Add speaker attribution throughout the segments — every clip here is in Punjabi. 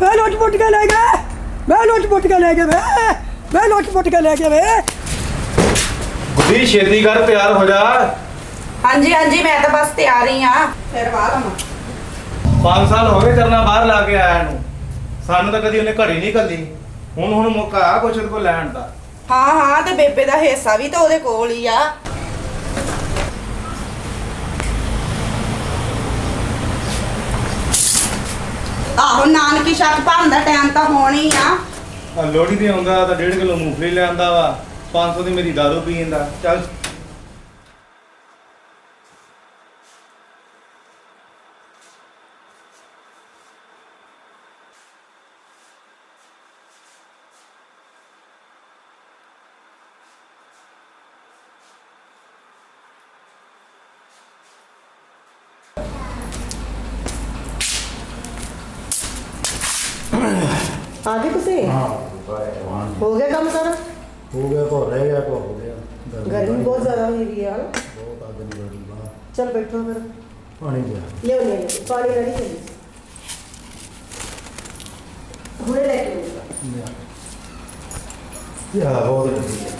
Speaker 1: ਵੇ ਵੇ ਲੁੱਟ ਪੁੱਟ ਕੇ ਲੈ ਗਏ ਵੇ ਲੁੱਟ ਪੁੱਟ ਕੇ ਲੈ ਗਏ ਵੇ। ਵੇ ਲੁੱਟ ਪੁੱਟ ਕੇ ਲੈ ਗਏ ਵੇ।
Speaker 2: ਬੁੱਧੀ ਛੇਤੀ ਕਰ ਤਿਆਰ ਹੋ ਜਾ।
Speaker 3: ਹਾਂਜੀ ਹਾਂਜੀ ਮੈਂ ਤਾਂ ਬਸ ਤਿਆਰ ਹੀ ਆ। ਫਿਰ ਬਾਹਰ ਆਵਾਂ।
Speaker 2: 5 ਸਾਲ ਹੋ ਗਏ ਕਰਨਾ ਬਾਹਰ ਲਾ ਕੇ ਆਇਆ ਨੂੰ। ਸਾਨੂੰ ਤਾਂ ਕਦੀ ਉਹਨੇ ਘੜੀ ਨਹੀਂ ਕੱਲੀ। ਹੁਣ ਹੁਣ ਮੌਕਾ ਆ ਕੁਛ ਉਹਦੇ ਕੋਲ ਲੈਣ ਦਾ।
Speaker 3: ਹਾਂ ਹਾਂ ਤੇ ਬੇਬੇ ਦਾ ਹਿੱਸਾ ਵੀ ਤਾਂ ਉਹਦੇ ਕੋਲ ਹੀ ਆ। ਆਹੋ, ਨਾਨਕੀ ਛੱਕ ਭਰਨ ਦਾ ਟਾਈਮ ਤਾਂ ਹੋਣਾ ਹੀ ਆ।
Speaker 2: ਆ ਲੋਹੜੀ ਤੇ ਆਉਂਦਾ ਤਾਂ 1.5 ਕਿਲੋ ਮੂੰਗਫਲੀ ਲੈ ਆਂਦਾ ਵਾ। 500 ਦੀ ਮੇਰੀ ਦਾਰੂ ਪੀਣ ਦਾ। ਚੱਲ
Speaker 4: ਆ ਗਏ ਤੁਸੀਂ ਹੋ ਗਿਆ ਕੰਮ ਸਾਰਾ
Speaker 5: ਹੋ ਗਿਆ ਕੋ ਰਹਿ ਗਿਆ ਕੋ ਹੋ ਗਿਆ
Speaker 4: ਗਰਮੀ ਬਹੁਤ ਜ਼ਿਆਦਾ ਹੋਈ ਵੀ ਆ।
Speaker 5: ਬਹੁਤ ਆ ਦਿਨ ਗਰਮੀ ਬਾਹਰ।
Speaker 4: ਚਲ ਬੈਠੋ ਫਿਰ।
Speaker 5: ਪਾਣੀ ਗਿਆ
Speaker 4: ਲਿਓ ਲਿਓ ਲਿਓ, ਪਾਣੀ ਰੈਡੀ ਕਰ ਲਈ ਹੁਣੇ ਲੈ ਕੇ ਆਉਂਗਾ
Speaker 5: ਯਾ ਬਹੁਤ ਗਰਮੀ ਹੈ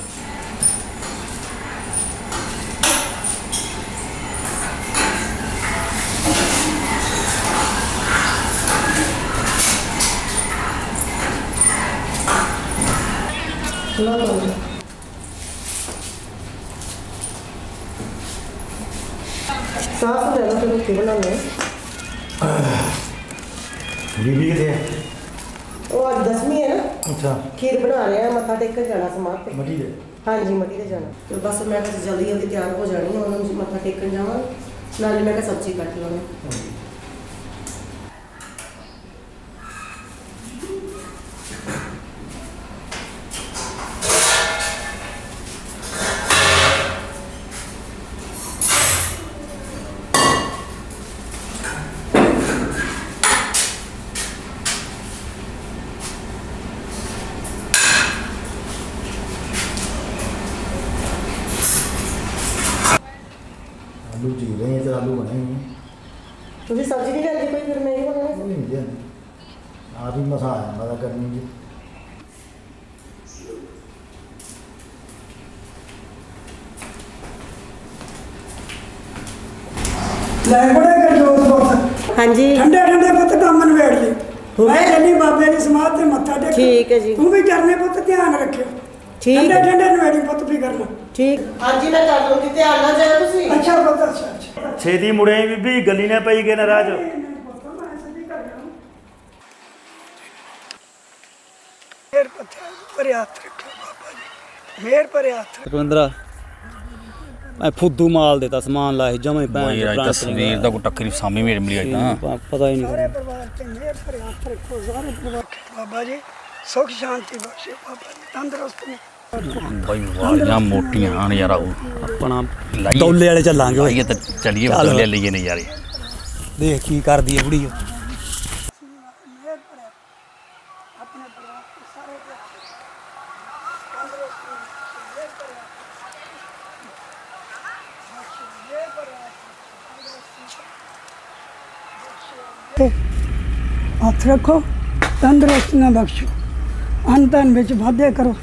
Speaker 4: ਲਓ ਪਾਣੀ ਬਣਾਉਣਾ ਹੈ?
Speaker 5: ਬੀਬੀ ਕਿਤੇ ਹੈ?
Speaker 4: ਉਹ ਅੱਜ ਦਸਵੀਂ ਹੈ ਨਾ।
Speaker 5: ਅੱਛਾ।
Speaker 4: ਖੀਰ ਬਣਾ ਰਹੇ ਆ ਮੱਥਾ ਟੇਕਣ ਜਾਣਾ ਸਮਾਧ ਤੇ
Speaker 5: ਦੇ
Speaker 4: ਹਾਂਜੀ ਮੱਟੀ ਤੇ ਜਾਣਾ। ਤੇ ਬਸ ਮੈਂ ਕਿਹਾ ਜਲਦੀ ਜਲਦੀ ਤਿਆਰ ਹੋ ਜਾਣੀ ਆ ਉਹਨਾਂ ਨੂੰ ਮੱਥਾ ਟੇਕਣ ਜਾਵਾਂ ਨਾਲੇ ਮੈਂ ਕਿਹਾ ਸਬਜ਼ੀ ਕੱਟ ਲਵਾਂ
Speaker 5: ਆਲੂ ਜੀ ਰਹੇ ਤੇ ਆਲੂ ਬਣੇ ਨਹੀਂ
Speaker 4: ਤੁਸੀਂ ਸਬਜ਼ੀ ਨਹੀਂ ਲੈਂਦੇ ਕੋਈ ਫਿਰ ਮੈਂ ਹੀ
Speaker 5: ਉਹ
Speaker 4: ਬਣਾਉਣਾ
Speaker 5: ਨਹੀਂ ਦੇ ਆ ਵੀ ਮਸਾ ਆਇਆ ਮੈਂ ਤਾਂ ਕਰਨੀ ਜੀ।
Speaker 1: ਲੈ ਬੜੇ ਕਰ ਜੋਤ ਪੁੱਤ
Speaker 4: ਹਾਂਜੀ।
Speaker 1: ਠੰਡੇ ਠੰਡੇ ਪੁੱਤ ਕੰਮ ਨਵੇੜ ਲਈ
Speaker 4: ਹੋ
Speaker 1: ਮੈਂ
Speaker 4: ਗਿਆ?
Speaker 1: ਬਾਬੇ ਦੀ ਸਮਾਧ ਤੇ ਮੱਥਾ ਟੇਕ
Speaker 4: ਠੀਕ ਹੈ ਜੀ।
Speaker 1: ਤੂੰ ਵੀ ਕਰਨੇ ਪੁੱਤ ਧਿਆਨ ਰੱਖਿਓ।
Speaker 4: ਠੀਕ
Speaker 1: ਠੰਡੇ
Speaker 4: ਹੈ।
Speaker 1: ਠੰਡੇ ਨਵੇੜੀ ਪੁੱਤ ਵੀ ਕਰਨਾ
Speaker 4: ਠੀਕ। ਹਾਂਜੀ ਮੈਂ ਕਰ ਲੂੰਗੀ ਧਿਆਨ ਨਾਲ ਜਾਇਓ ਤੁਸੀਂ
Speaker 1: ਅੱਛਾ ਪੁੱਤ ਅੱਛਾ ਅੱਛਾ
Speaker 6: ਛੇਤੀ ਮੁੜੇ ਬੀਬੀ ਗੱਲੀ ਨਾ ਪਈ ਗਏ ਨਾਰਾਜ਼।
Speaker 1: ਫੇਰ ਪੱਥਰ ਪਰੇ ਹੱਥ ਬਾਬਾ ਜੀ। ਫੇਰ ਪਰੇ ਹੱਥ
Speaker 7: ਰਵਿੰਦਰਾ ਮੈਂ ਫੁੱਦੂ ਮਾਲ ਦੇਤਾ ਸਮਾਨ ਲਾਏ ਜਮੇ ਭੈਣ ਪ੍ਰਾਂਤ
Speaker 8: ਤਸਵੀਰ ਦਾ ਕੋਈ ਟੱਕਰੀ ਮੇਰੀ ਮਿਲੀ ਅੱਜ ਤਾਂ।
Speaker 7: ਪਤਾ ਹੀ ਨਹੀਂ
Speaker 1: ਸਾਰੇ ਪਰਿਵਾਰ ਤੇ ਮੇਰ ਪਰੇ ਹੱਥ ਰੱਖੋ ਸਾਰੇ ਪਰਿਵਾਰ ਬਾਬਾ ਜੀ। ਸੁਖ ਸ਼ਾਂਤੀ ਬਖਸ਼ੇ ਬਾਬਾ ਜੀ ਤੰਦਰੁਸਤ ਨੇ।
Speaker 8: ਬਈ ਵਾਲੀਆਂ ਮੋਟੀਆਂ ਨੇ ਯਾਰ ਉਹ।
Speaker 7: ਆਪਣਾ
Speaker 8: ਲਾਈਏ।
Speaker 7: ਦੌਲੇ ਵਾਲੇ ਚੱਲਾਂਗੇ ਓਏ
Speaker 8: ਆਈਏ ਤਾਂ ਚਲੀਏ
Speaker 7: ਚੱਲ।
Speaker 8: ਲੈ ਲਈਏ ਨੇ ਯਾਰੇ
Speaker 7: ਦੇਖ ਕੀ ਕਰਦੀ ਹੈ ਬੁੜੀ
Speaker 1: ਤੇ ਹੱਥ ਰੱਖੋ ਤੰਦਰੁਸਤ ਨਾ ਬਖਸ਼ੋ। ਅੰਤਨ ਵਿੱਚ ਵਾਧੇ ਕਰੋ।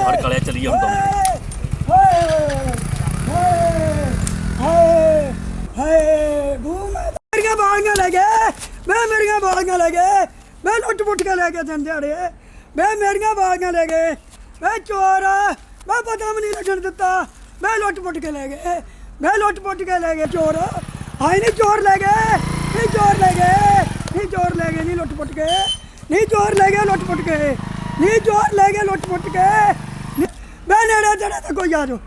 Speaker 1: ਓਏ
Speaker 8: ਵੀ ਫੜ ਕਲਿਆ ਚਲੀਏ ਹੁਣ ਤਾਂ
Speaker 1: ਮੇਰੀਆਂ ਬਾਲੀਆਂ ਲੈ ਗਏ। ਮੈਂ ਮੇਰੀਆਂ ਬਾਲੀਆਂ ਲੈ ਗਏ। ਮੈਂ ਲੁੱਟ ਪੁੱਟ ਕੇ ਲੈ ਕੇ ਜੰਦਿਆੜੇ ਮੈਂ ਮੇਰੀਆਂ ਬਾਲੀਆਂ ਲੈ ਗਏ। ਮੈਂ ਚੋਰ ਮੈਂ ਪਤਾ ਵੀ ਨਹੀਂ ਲੱਗਣ ਦਿੱਤਾ। ਮੈਂ ਲੁੱਟ ਪੁੱਟ ਕੇ ਲੈ ਗਏ। ਮੈਂ ਲੁੱਟ ਪੁੱਟ ਕੇ ਲੈ ਗਏ ਚੋਰ। ਹਾਏ, ਨਹੀਂ ਚੋਰ ਲੈ ਗਏ। ਨਹੀਂ ਚੋਰ ਲੈ ਗਏ। ਨਹੀਂ ਚੋਰ ਲੈ ਗਏ, ਨਹੀਂ ਲੁੱਟ ਪੁੱਟ ਕੇ। ਨਹੀਂ ਚੋਰ ਲੈ ਗਏ, ਲੁੱਟ ਪੁੱਟ ਕੇ। ਨਹੀਂ ਚੋਰ ਲੈ ਗਏ, ਲੁੱਟ ਪੁੱਟ ਕੇ। ਮੈਂ ਨੇੜੇ ਤੇੜੇ ਤੇ ਕੋਈ ਆ ਜਾਓ।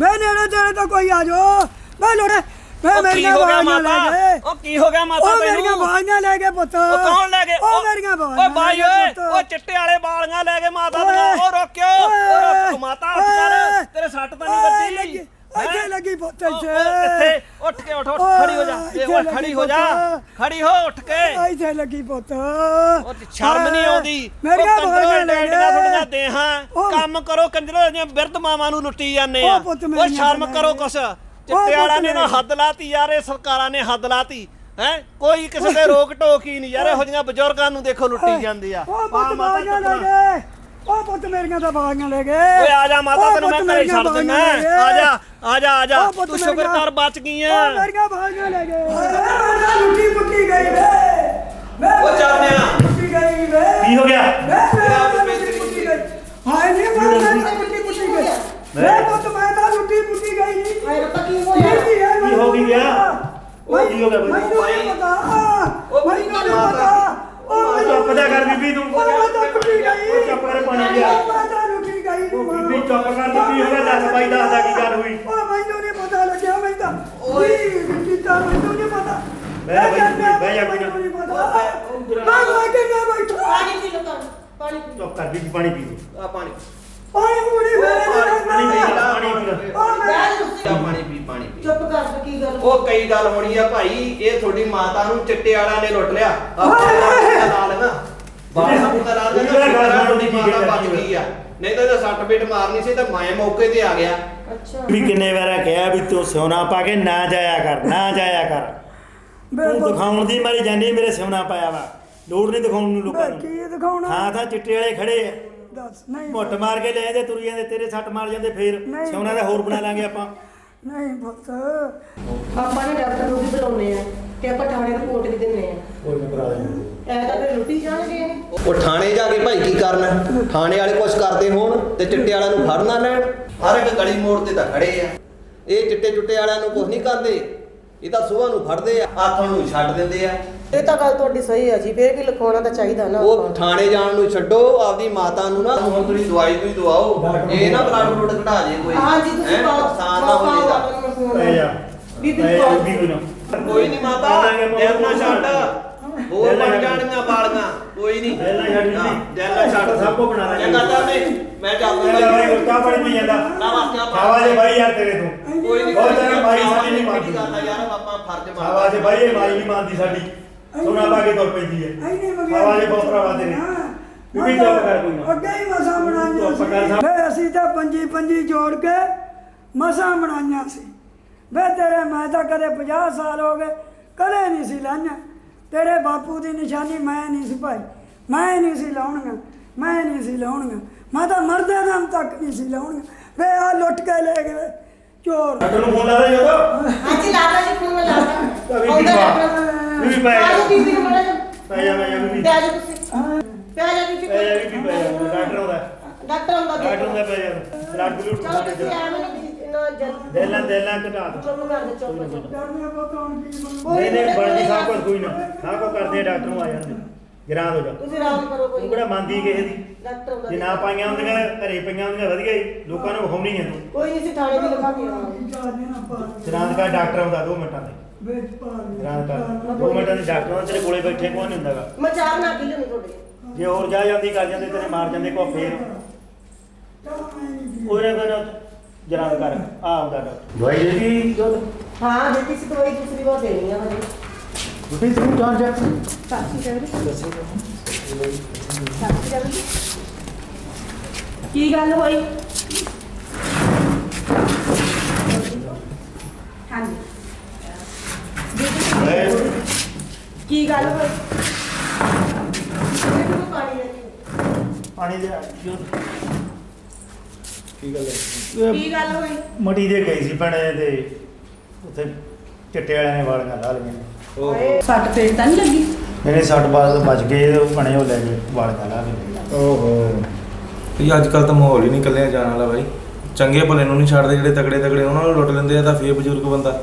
Speaker 1: ਮੈਂ ਨੇੜੇ ਤੇੜੇ ਤੇ ਕੋਈ ਆ ਜਾਓ। ਮੈਂ ਲੋੜੇ ਮੈਂ ਮੇਰੀਆਂ ਬਾਲੀਆਂ ਲੈ ਗਏ
Speaker 9: ਉਹ ਕੀ ਹੋ ਗਿਆ ਮਾਤਾ
Speaker 1: ਉਹ
Speaker 9: ਤੈਨੂੰ?
Speaker 1: ਮੇਰੀਆਂ ਬਾਲੀਆਂ ਲੈ ਗਏ ਪੁੱਤ।
Speaker 9: ਉਹ ਕੌਣ ਲੈ ਗਏ
Speaker 1: ਉਹ ਮੇਰੀਆਂ ਬਾਲੀਆਂ
Speaker 9: ਓਏ ਬਾਈ
Speaker 1: ਗਏ
Speaker 9: ਓਏ। ਉਹ ਚਿੱਟੇ ਵਾਲੇ ਬਾਲੀਆਂ ਲੈ ਕੇ ਮਾਤਾ ਦੀਆਂ। ਉਹ ਰੋਕਿਓ। ਉਹ ਰੋਕ ਮਾਤਾ
Speaker 1: ਓਏ,
Speaker 9: ਕਰ ਤੇਰੇ ਸੱਟ ਤਾਂ ਨਹੀਂ ਵੱਜੀ?
Speaker 1: ਇੱਥੇ ਲੱਗੀ ਪੁੱਤ ਇੱਥੇ
Speaker 9: ਉੱਠ ਕੇ ਉੱਠ ਉੱਠ ਖੜੀ ਹੋ ਜਾ। ਇਹ ਖੜੀ ਹੋ ਜਾ। ਖੜੀ ਹੋ ਉੱਠ ਕੇ।
Speaker 1: ਇੱਥੇ ਲੱਗੀ ਪੁੱਤ।
Speaker 9: ਉਹ ਤੇ ਸ਼ਰਮ ਨਹੀਂ ਆਉਂਦੀ।
Speaker 1: ਮੇਰੀਆਂ
Speaker 9: ਕੰਜਰੋ ਡੈਂਡੀਆਂ ਤੁਹਾਡੀਆਂ ਦੇਹਾਂ। ਕੰਮ ਕਰੋ ਕੰਜਰੋ ਦੀਆਂ ਬਿਰਧ ਮਾਵਾਂ ਨੂੰ ਲੁੱਟੀ ਜਾਂਦੇ ਆ।
Speaker 1: ਉਹ
Speaker 9: ਸ਼ਰਮ ਕਰੋ ਕੁਛ। ਚਿੱਟੇ ਵਾਲਾ ਨੇ ਨਾ ਹੱਦ ਲਾਤੀ ਯਾਰ ਇਹ ਸਰਕਾਰਾਂ ਨੇ ਹੱਦ ਲਾਤੀ। ਹੈ? ਕੋਈ ਕਿਸੇ ਤੇ ਰੋਕ ਟੋਕ ਹੀ ਨਹੀਂ ਯਾਰ ਇਹੋ ਜਿਹੀਆਂ ਬਜ਼ੁਰਗਾਂ ਨੂੰ ਦੇਖੋ ਲੁੱਟੀ ਜਾਂਦੇ ਆ।
Speaker 1: ਉਹ
Speaker 9: ਆ
Speaker 1: ਉਹ ਪੁੱਤ ਮੇਰੀਆਂ ਤਾਂ ਬਾਗਾਂ ਲੈ ਗਏ।
Speaker 9: ਓਏ ਆ ਜਾ ਮਾਤਾ
Speaker 1: ਉਹ
Speaker 9: ਤੈਨੂੰ ਮੈਂ ਘਰੇ ਛੱਡ ਦਿੰਦਾ। ਆ ਜਾ ਆ ਜਾ ਆ ਜਾ।
Speaker 1: ਉਹ
Speaker 9: ਤੂੰ ਸ਼ੁਕਰ ਕਰ ਬਚ ਗਈ ਆ।
Speaker 1: ਉਹ ਮੇਰੀਆਂ ਬਾਗਾਂ ਲੈ ਗਏ। ਮੈਂ ਲੁੱਟੀ ਪੁੱਟੀ ਗਈ ਵੇ। ਮੈਂ
Speaker 9: ਉਹ ਚੱਲ ਪਿਆ।
Speaker 1: ਲੁੱਟੀ ਗਈ ਵੇ।
Speaker 6: ਕੀ ਹੋ ਗਿਆ?
Speaker 1: ਮੈਂ ਲੁੱਟੀ ਪੁੱਟੀ ਗਈ। ਹਾਏ ਨਹੀਂ ਮੈਂ ਲੁੱਟੀ ਪੁੱਟੀ ਗਈ। ਮੈਂ ਪੁੱਤ ਮੈਂ ਤਾਂ ਲੁੱਟੀ ਪੁੱਟੀ ਗਈ। ਨਹੀਂ
Speaker 4: ਹਾਏ ਰੱਬਾ ਕੀ ਹੋਇਆ
Speaker 1: ਵੀ ਹੈ?
Speaker 6: ਕੀ ਹੋ ਗਈ ਗਿਆ?
Speaker 1: ਮੈਂ
Speaker 6: ਕੀ ਹੋ ਗਿਆ? ਬਈ?
Speaker 1: ਮੈਨੂੰ ਨਹੀਂ ਪਤਾ। ਮੈਨੂੰ ਨਹੀਂ ਪਤਾ। ਉਹ
Speaker 6: ਚੁੱਪ ਜਾ ਕਰ ਬੀਬੀ ਤੂੰ।
Speaker 1: ਉਹ ਮੈਂ ਤਾਂ ਲੁੱਟੀ ਗਈ।
Speaker 6: ਉਹ ਚੁੱਪ ਕਰ ਪਾਣੀ ਲਿਆ
Speaker 1: ਮੈਂ ਤਾਂ ਲੁੱਟੀ ਗਈ
Speaker 6: ਉਹ ਬੀਬੀ ਚੁੱਪ ਕਰ ਬੀਬੀ ਹੋ ਗਿਆ ਦੱਸ ਬਾਈ ਦੱਸਦਾ ਕੀ ਗੱਲ ਹੋਈ।
Speaker 1: ਉਹ ਮੈਨੂੰ ਨਹੀਂ ਪਤਾ ਲੱਗਿਆ ਮੈਂ ਤਾਂ ਓਏ। ਕਿਤਾ ਮੈਨੂੰ ਨਹੀਂ ਪਤਾ।
Speaker 6: ਬਹਿ ਜਾ ਬਾਈ, ਬਹਿ ਜਾ ਕੋਈ
Speaker 1: ਨਹੀਂ ਪਤਾ। ਮੈਂ ਲੈ ਕੇ ਨਾ ਬੈਠਾ।
Speaker 4: ਪਾਣੀ ਪੀ ਲੋ ਤਾਂ ਪਾਣੀ ਪੀ
Speaker 6: ਚੁੱਪ ਕਰ ਬੀਬੀ ਪਾਣੀ ਪੀ
Speaker 9: ਆ ਪਾਣੀ।
Speaker 1: ਪਾਣੀ ਪੂਣੀ ਮੇਰੇ ਨਾਲ
Speaker 6: ਪਾਣੀ ਪੀ ਲੈ, ਪਾਣੀ ਪੀ ਲੈ।
Speaker 1: ਉਹ ਮੈਂ
Speaker 4: ਬਹਿ ਜਾ ਤੁਸੀਂ।
Speaker 9: ਪਾਣੀ ਪੀ ਪਾਣੀ ਪੀ।
Speaker 4: ਚੁੱਪ ਕਰ ਤੇ ਕੀ ਗੱਲ
Speaker 9: ਉਹ ਕਈ ਗੱਲ ਹੋਣੀ ਆ ਭਾਈ ਇਹ ਤੁਹਾਡੀ ਮਾਤਾ ਨੂੰ ਚਿੱਟੇ ਵਾਲਿਆਂ ਨੇ ਲੁੱਟ ਲਿਆ। ਆਪਾਂ ਲਾ ਲੈਣਾ। ਬਾਹਰ ਦਾ ਲਾ
Speaker 6: ਇਹ ਕਿਹੜਾ ਗੱਲ
Speaker 9: ਲੈਣਾ
Speaker 6: ਤੁਹਾਡੀ
Speaker 9: ਤੁਹਾਡੀ
Speaker 6: ਕੀ
Speaker 9: ਮਾਤਾ
Speaker 6: ਗੱਲ
Speaker 9: ਬਚ ਗਈ ਆ? ਨਹੀਂ ਤਾਂ ਇਹਦਾ ਸੱਟ ਪੇਟ ਮਾਰਨੀ ਸੀ ਤਾਂ ਮੈਂ ਮੌਕੇ ਤੇ ਆ ਗਿਆ।
Speaker 4: ਅੱਛਾ।
Speaker 6: ਵੀ ਕਿੰਨੇ ਵਾਰਾ ਕਿਹਾ ਵੀ ਤੂੰ ਸੋਨਾ ਪਾ ਕੇ ਨਾ ਜਾਇਆ ਕਰ ਨਾ ਜਾਇਆ ਕਰ। ਤੂੰ ਦਿਖਾਉਣ ਦੀ ਮਾਰੀ ਜਾਂਦੀ ਮੇਰੇ ਸੋਨਾ ਪਾਇਆ ਵਾ। ਲੋੜ ਨਹੀਂ ਦਿਖਾਉਣ ਨੂੰ ਲੋਕਾਂ ਨੂੰ।
Speaker 1: ਕੀ ਦਿਖਾਉਣਾ?
Speaker 6: ਹਾਂ ਤਾਂ ਚਿੱਟੇ ਵਾਲੇ ਖੜੇ ਆ।
Speaker 1: ਦੱਸ ਨਹੀਂ।
Speaker 6: ਮੁੱਟ ਮਾਰ ਕੇ ਲੈ ਜਾਂਦੇ ਤੁਰ ਜਾਂਦੇ ਤੇਰੇ ਸੱਟ ਮਾਰ ਜਾਂਦੇ ਫੇਰ
Speaker 1: ਨਹੀਂ।
Speaker 6: ਸੋਨਾ ਦਾ ਹੋਰ ਬਣਾ ਲਾਂਗੇ ਆਪਾਂ।
Speaker 1: ਨਹੀਂ ਪੁੱਤ।
Speaker 4: ਆਪਾਂ ਨੇ ਡਾਕਟਰ ਨੂੰ ਵੀ ਬੁਲਾਉਨੇ ਆ ਤੇ ਆਪਾਂ ਥਾਣੇ ਰਿਪੋਰਟ ਵੀ ਦਿੰਨੇ ਆ।
Speaker 5: ਕੋਈ ਨਹੀਂ ਕਰਾ ਦੇਣਾ
Speaker 4: ਐ ਤਾਂ ਫਿਰ ਲੁੱਟੀ ਜਾਣਗੇ। ਇਹ
Speaker 10: ਉਹ ਥਾਣੇ ਜਾ ਕੇ ਭਾਈ ਕੀ ਕਰਨਾ? ਥਾਣੇ ਵਾਲੇ ਕੁਛ ਕਰਦੇ ਹੋਣ ਤੇ ਚਿੱਟੇ ਵਾਲਿਆਂ ਨੂੰ ਫੜ ਨਾ ਲੈਣ। ਹਰ ਇੱਕ ਗਲੀ ਮੋੜ ਤੇ ਤਾਂ ਖੜੇ ਆ। ਇਹ ਚਿੱਟੇ ਚੁੱਟੇ ਵਾਲਿਆਂ ਨੂੰ ਕੁਛ ਨਹੀਂ ਕਰਦੇ। ਇਹ ਤਾਂ ਸੁਬਾਹ ਨੂੰ ਫੜਦੇ ਆ। ਆਥਣ ਨੂੰ ਛੱਡ ਦਿੰਦੇ ਆ।
Speaker 4: ਇਹ ਤਾਂ ਗੱਲ ਤੁਹਾਡੀ ਸਹੀ ਆ ਜੀ ਫੇਰ ਵੀ ਲਿਖਾਉਣਾ ਤਾਂ ਚਾਹੀਦਾ ਨਾ
Speaker 10: ਉਹ। ਥਾਣੇ ਜਾਣ ਨੂੰ ਛੱਡੋ ਆਪਦੀ ਮਾਤਾ ਨੂੰ ਨਾ। ਹੁਣ ਤੁਸੀਂ ਦਵਾਈ ਤੁਸੀਂ ਦਵਾਓ। ਇਹ ਨਾ ਬਲੱਡ ਬਲੂਡ ਘਟਾ ਜੇ ਕੋਈ।
Speaker 4: ਹਾਂ ਜੀ ਤੁਸੀਂ
Speaker 10: ਹੈਂ? ਨੁਕਸਾਨ ਨਾ ਹੋ
Speaker 4: ਫੋਨ
Speaker 6: ਪੈ ਜਾ
Speaker 4: ਬੀਬੀ
Speaker 6: ਪੈ ਜਾ
Speaker 4: ਪਾਓ।
Speaker 6: ਬੀਬੀ ਕੋਈ ਨਾ।
Speaker 10: ਕੋਈ ਨਹੀਂ ਮਾਤਾ ਦਿਲ ਨਾ ਛੱਡ। ਹੋਰ ਬਣ ਜਾਣੀਆਂ ਬਾਲੀਆਂ ਕੋਈ ਨਹੀਂ।
Speaker 6: ਦਿਲ ਨਾ ਛੱਡ
Speaker 10: ਹਾਂ। ਦਿਲ ਨਾ ਛੱਡ।
Speaker 6: ਸਭ ਕੁਝ ਬਣਾ ਲਾਂਗੇ।
Speaker 10: ਤਾਂ ਮੈਂ ਮੈਂ ਚੱਲਦਾ
Speaker 6: ਲੈ ਬਾਈ। ਗੁੱਟਾ ਬੜੀ ਪਈ ਜਾਂਦਾ।
Speaker 10: ਨਾ ਵਾਸਤੇ
Speaker 6: ਆਵਾਜ਼ ਬਾਈ ਯਾਰ ਤੇਰੇ ਤੋਂ।
Speaker 10: ਕੋਈ ਨਹੀਂ
Speaker 6: ਬਹੁਤ ਜ਼ਿਆਦਾ ਮਾਈ ਸਾਡੀ ਨਹੀਂ ਮੰਨਦੀ।
Speaker 10: ਕਰਦਾ ਯਾਰ ਆਪਾਂ ਫਰਜ਼
Speaker 6: ਆਵਾਜ਼ ਬਾਈ ਇਹ ਮਾਈ ਨਹੀਂ ਮੰਨਦੀ ਸਾਡੀ। ਸੋਨਾ ਪਾ ਕੇ ਤੁਰ ਪੈਂਦੀ ਹੈ।
Speaker 1: ਐਨੇ ਮਗੇ
Speaker 6: ਆਵਾਜ਼ ਬਹੁਤ ਭਰਾਵਾ ਤੇਰੇ ਬੀਬੀ ਚੁੱਪ ਕਰ ਕੋਈ ਨਾ।
Speaker 1: ਅੱਗੇ ਹੀ ਮਸਾਂ ਬਣਾਈਆਂ ਵੇ ਅਸੀਂ ਤਾਂ ਪੰਜੀ ਪੰਜੀ ਜੋੜ ਕੇ ਮਸਾਂ ਬਣਾਈਆਂ ਸੀ। ਵੇ ਤੇਰੇ ਮੈਂ ਤਾਂ ਕਦੇ 50 ਸਾਲ ਹੋ ਗਏ ਕਦੇ ਨਹੀਂ ਸੀ ਲਾਈਆਂ। ਤੇਰੇ ਬਾਪੂ ਦੀ ਨਿਸ਼ਾਨੀ ਮੈਂ ਨਹੀਂ ਸੀ ਭਾਈ ਮੈਂ ਨਹੀਂ ਸੀ ਲਾਉਣੀਆਂ ਮੈਂ ਨਹੀਂ ਸੀ ਲਾਉਣੀਆਂ। ਮੈਂ ਤਾਂ ਮਰਦੇ ਦਮ ਤੱਕ ਨਹੀਂ ਸੀ ਲਾਉਣੀਆਂ। ਵੇ ਆ ਲੁੱਟ ਕੇ ਲੈ ਗਏ ਚੋਰ।
Speaker 6: ਨੂੰ ਫੋਨ ਲਾ ਦੇ ਜਦੋਂ।
Speaker 4: ਹਾਂਜੀ ਲਾਦਾ ਜੀ ਫੋਨ ਮੈਂ ਲਾਦਾ
Speaker 6: ਪਾ।
Speaker 4: ਡਾਕਟਰ
Speaker 6: ਬੀਬੀ ਪੈ ਜਾ।
Speaker 4: ਆਜੋ ਬੀਬੀ ਨੂੰ ਮਾੜਾ ਜਿਹਾ।
Speaker 6: ਪੈ ਜਾ ਪੈ ਜਾ ਬੀਬੀ।
Speaker 4: ਪੈ ਜਾ ਤੁਸੀਂ। ਪੈ ਜਾ ਬੀਬੀ
Speaker 6: ਪੈ ਜਾ ਬੀਬੀ ਪੈ ਜਾ। ਡਾਕਟਰ ਆਉਂਦਾ।
Speaker 4: ਡਾਕਟਰ ਆਉਂਦਾ
Speaker 6: ਡਾਕਟਰ ਆਉਂਦਾ ਪੈ ਜਾ। ਬਲੱਡ ਬਲੂਡ
Speaker 4: ਚਲੋ ਤੁਸੀਂ ਐਵੇਂ ਨਾ- ਨਾ ਜਲਦੀ
Speaker 6: ਦੇਲਾਂ ਦੇਲਾਂ ਘਟਾ ਦੋ
Speaker 4: ਚੁੱਪ ਕਰ ਦੇ ਚੁੱਪ ਚੁੱਪ
Speaker 1: ਕਰਨੇ ਬਤਾਉਣ ਕੀ ਬਣੂ?
Speaker 6: ਨਹੀਂ ਨਹੀਂ ਬਣਦੀ ਸਭ ਕੁਝ ਕੋਈ ਨਾ। ਸਭ ਕੁਝ ਕਰਦੇ ਆ ਡਾਕਟਰ ਨੂੰ ਆ ਜਾਂਦੇ। ਗਿਰਾਂ ਹੋ ਜਾ
Speaker 4: ਤੁਸੀਂ ਆਰਾਮ ਕਰੋ ਕੋਈ।
Speaker 6: ਤੂੰ ਕਿਹੜਾ ਮੰਨਦੀ ਕਿਸੇ ਦੀ?
Speaker 4: ਡਾਕਟਰ ਆਉਂਦਾ
Speaker 6: ਜੇ ਨਾ ਪਾਈਆਂ ਹੁੰਦੀਆਂ ਘਰੇ ਪਈਆਂ ਹੁੰਦੀਆਂ ਵਧੀਆ ਹੀ। ਲੋਕਾਂ ਨੂੰ ਵਿਖਾਉਣੀ ਹੈ ਤੂੰ
Speaker 4: ਕੋਈ ਨਹੀਂ ਸੀ ਥਾਣੇ ਵੀ ਲਿਖਾ ਕੇ ਆਵਾਂਗੇ
Speaker 1: ਚਾਹਨੇ ਨਾ ਪਾ
Speaker 6: ਜਨਾਦ ਕਾ ਡਾਕਟਰ ਆਉਂਦਾ 2 ਮਿੰਟਾਂ ਦੇ ਜਨਾਦ ਕਾ 2 ਮਿੰਟਾਂ ਦੇ ਡਾਕਟਰ ਤੇਰੇ ਕੋਲੇ ਬੈਠੇ ਕੋਈ ਨਹੀਂ ਹੁੰਦਾਗਾ।
Speaker 4: ਮੈਂ ਚਾਰ ਨਾ ਪੀ ਲੈਣੀ ਤੁਹਾਡੇ।
Speaker 6: ਜੇ ਹੋਰ ਜਾ ਜਾਂਦੀ ਕਰ ਜਾਂਦੇ ਤੇਰੇ ਮਾਰ ਜਾਂਦੇ ਕੋ ਫੇਰ। ਕੋਈ ਨਾ ਜਨਾਦ ਕਰ। ਆ ਆਉਂਦਾ ਡਾਕਟਰ। ਦਵਾਈ ਦੇ ਦੀ? ਜੋ
Speaker 4: ਹਾਂ ਦਿੱਤੀ ਸੀ ਦਵਾਈ ਦੂਸਰੀ ਵਾਰ ਦੇਣੀ ਆ ਹਜੇ।
Speaker 6: ਤੁਸੀਂ ਤੂੰ। ਜਾਣ ਜਾ
Speaker 3: ਕੀ ਗੱਲ ਹੋਈ? ਹਾਂਜੀ। ਕੀ ਗੱਲ ਹੋਈ?
Speaker 4: ਮੈਨੂੰ ਪਾਣੀ ਲੈ ਕੇ
Speaker 6: ਪਾਣੀ ਦੇ ਜੋ
Speaker 5: ਕੀ ਗੱਲ ਹੈ
Speaker 3: ਕੀ ਗੱਲ ਹੋਈ?
Speaker 6: ਮਟੀ ਦੇ ਗਈ ਸੀ ਭੈਣੇ ਤੇ ਉੱਥੇ ਚਿੱਟੇ ਵਾਲਿਆਂ ਨੇ ਵਾਲੀਆਂ ਲਾ ਲਈਆਂ।
Speaker 4: ਹਾਏ
Speaker 3: ਸੱਟ ਫੇਟ ਤਾਂ ਨਹੀਂ ਲੱਗੀ?
Speaker 6: ਮੇਰੇ ਸੱਟ ਬਾਦ ਬਚ ਗਏ ਉਹ ਭਣੇ ਉਹ ਲੈ ਗਏ ਵਾਲੀਆਂ ਲਾ ਕੇ
Speaker 2: ਓਹੋ। ਇਹ ਅੱਜ ਕੱਲ ਤਾਂ ਮਾਹੌਲ ਹੀ ਨਹੀਂ ਕੱਲਿਆ ਜਾਣ ਵਾਲਾ ਬਾਈ। ਚੰਗੇ ਭਲੇ ਨੂੰ ਨਹੀਂ ਛੱਡਦੇ ਜਿਹੜੇ ਤਗੜੇ ਤਗੜੇ ਉਹਨਾਂ ਨੂੰ ਲੁੱਟ ਲੈਂਦੇ ਆ ਤਾਂ ਫੇਰ ਬਜ਼ੁਰਗ ਬੰਦਾ।